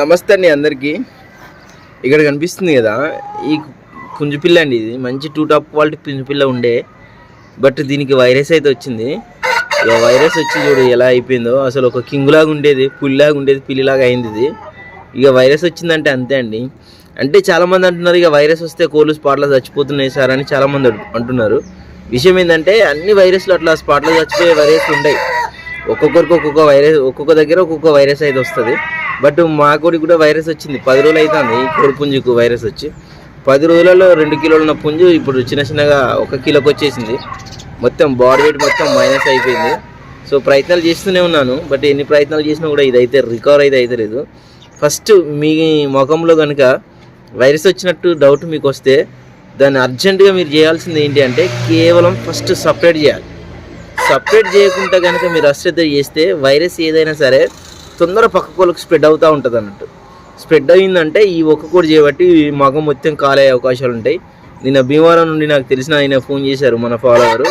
నమస్తే అండి అందరికీ. ఇక్కడ కనిపిస్తుంది కదా ఈ పుంజుపిల్ల అండి ఇది. మంచి టూ టాప్ క్వాలిటీ పుంజుపిల్ల ఉండే. బట్ దీనికి వైరస్ అయితే వచ్చింది. ఇక వైరస్ వచ్చి చూడు ఎలా అయిపోయిందో. అసలు ఒక కింగ్ లాగా ఉండేది పుల్లిలాగా ఉండేది పిల్లిలాగా అయింది ఇది. ఇక వైరస్ వచ్చిందంటే అంతే అండి. అంటే చాలామంది అంటున్నారు ఇక వైరస్ వస్తే కోళ్ళు స్పాట్లో చచ్చిపోతున్నాయి సార్ అని చాలామంది అంటున్నారు. విషయం ఏంటంటే అన్ని వైరస్లు అట్లా స్పాట్లో చచ్చిపోయే వైరస్ ఉండయి ఒక్కొక్కరికి ఒక్కొక్క వైరస్ ఒక్కొక్క దగ్గర ఒక్కొక్క వైరస్ అయితే వస్తుంది. బట్ మా కోడికి కూడా వైరస్ వచ్చింది. పది రోజులు అవుతుంది ఈ కోడి పుంజుకు వైరస్ వచ్చి. పది రోజులలో రెండు కిలోలు ఉన్న పుంజు ఇప్పుడు చిన్న చిన్నగా ఒక కిలోకి వచ్చేసింది. మొత్తం బాడీ వెయిట్ మొత్తం మైనస్ అయిపోయింది. సో ప్రయత్నాలు చేస్తూనే ఉన్నాను. బట్ ఎన్ని ప్రయత్నాలు చేసినా కూడా ఇదైతే రికవర్ అయితే అయితే లేదు ఫస్ట్ మీ ముఖంలో కనుక వైరస్ వచ్చినట్టు డౌట్ మీకు వస్తే దాన్ని అర్జెంటుగా మీరు చేయాల్సింది ఏంటి అంటే కేవలం ఫస్ట్ సపరేట్ చేయాలి. సపరేట్ చేయకుండా కనుక మీరు అశ్రద్ధ చేస్తే వైరస్ ఏదైనా సరే తొందర పక్క కోళ్ళకి స్ప్రెడ్ అవుతూ ఉంటుంది అన్నట్టు. స్ప్రెడ్ అయిందంటే ఈ ఒక్క కోడి చేయబట్టి ఈ మగం మొత్తం కాలే అవకాశాలు ఉంటాయి. నిన్న భీమవరం నుండి నాకు తెలిసిన ఆయన ఫోన్ చేశారు మన ఫాలోవర్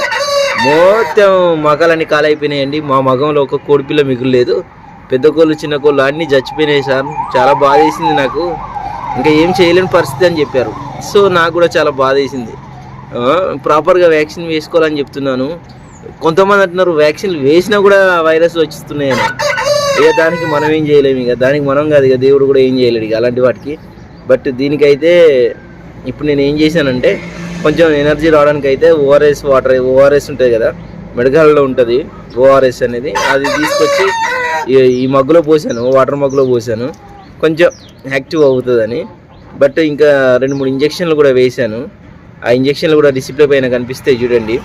మొత్తం మగాలన్నీ కాలైపోయినాయండి. మా మగంలో ఒక కోడి పిల్ల మిగులులేదు. పెద్ద కోళ్ళు చిన్న కోళ్ళు అన్నీ చచ్చిపోయినాయి సార్. చాలా బాధ వేసింది నాకు. ఇంకా ఏం చేయలేని పరిస్థితి అని చెప్పారు. సో నాకు కూడా చాలా బాధ వేసింది. ప్రాపర్గా వ్యాక్సిన్ వేసుకోవాలని చెప్తున్నాను. కొంతమంది అంటున్నారు వ్యాక్సిన్ వేసినా కూడా వైరస్ వచ్చిస్తున్నాయని. ఇక దానికి మనం ఏం చేయలేము ఇక. దానికి మనం కాదు ఇక. దేవుడు కూడా ఏం చేయలేడు ఇక అలాంటి వాటికి. బట్ దీనికైతే ఇప్పుడు నేను ఏం చేశానంటే కొంచెం ఎనర్జీ రావడానికి అయితే ఓఆర్ఎస్ వాటర్ ఓఆర్ఎస్ ఉంటుంది కదా మెడకాలలో ఉంటుంది ఓఆర్ఎస్ అనేది. అది తీసుకొచ్చి ఈ- ఈ మగ్గులో పోసాను వాటర్ మగ్గులో పోసాను. కొంచెం యాక్టివ్ అవుతుందని. బట్ ఇంకా రెండు మూడు ఇంజక్షన్లు కూడా వేశాను ఆ ఇంజక్షన్లు కూడా డిసిప్లే పైన కనిపిస్తాయి చూడండి.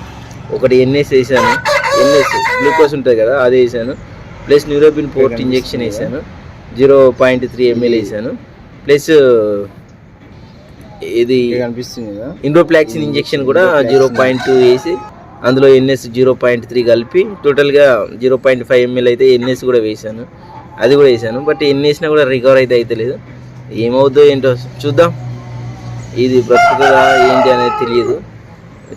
ఒకటి ఎన్ఎస్ వేసాను. ఎన్ఎస్ గ్లూకోజ్ ఉంటుంది కదా అది వేసాను. ప్లస్ న్యూరోపిన్ పోర్ట్ ఇంజెక్షన్ వేసాను. జీరో పాయింట్ త్రీ ఎంఎల్ వేసాను. ప్లస్ ఇది కనిపిస్తుంది కదా? ఇండోప్లాక్సిన్ ఇంజెక్షన్ కూడా జీరో పాయింట్ టూ వేసి అందులో ఎన్ఎస్ జీరో పాయింట్ త్రీ కలిపి టోటల్గా జీరో పాయింట్ ఫైవ్ ఎంఎల్ అయితే ఎన్ఎస్ కూడా వేసాను. అది కూడా వేసాను. బట్ ఎన్ని వేసినా కూడా రికవర్ అయితే అయితే లేదు. ఏమవుద్దో ఏంటో చూద్దాం. ఇది బ్రతుకుతుందా ఏంటి అనేది తెలియదు.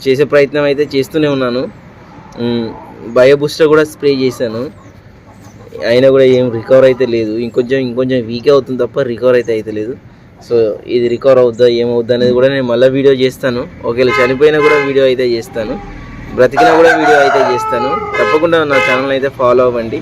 చేసే ప్రయత్నం అయితే చేస్తూనే ఉన్నాను. బయో బూస్టర్ కూడా స్ప్రే చేశాను. అయినా కూడా ఏం రికవర్ అయితే లేదు. ఇంకొంచెం ఇంకొంచెం వీక్ అవుతుంది తప్ప రికవర్ అయితే అయితే లేదు. సో ఇది రికవర్ అవుద్దా ఏమవుద్దా అనేది కూడా నేను మళ్ళీ వీడియో చేస్తాను. ఒకవేళ చనిపోయినా కూడా వీడియో అయితే చేస్తాను. బ్రతికినా కూడా వీడియో అయితే చేస్తాను. తప్పకుండా నా ఛానల్ అయితే ఫాలో అవ్వండి.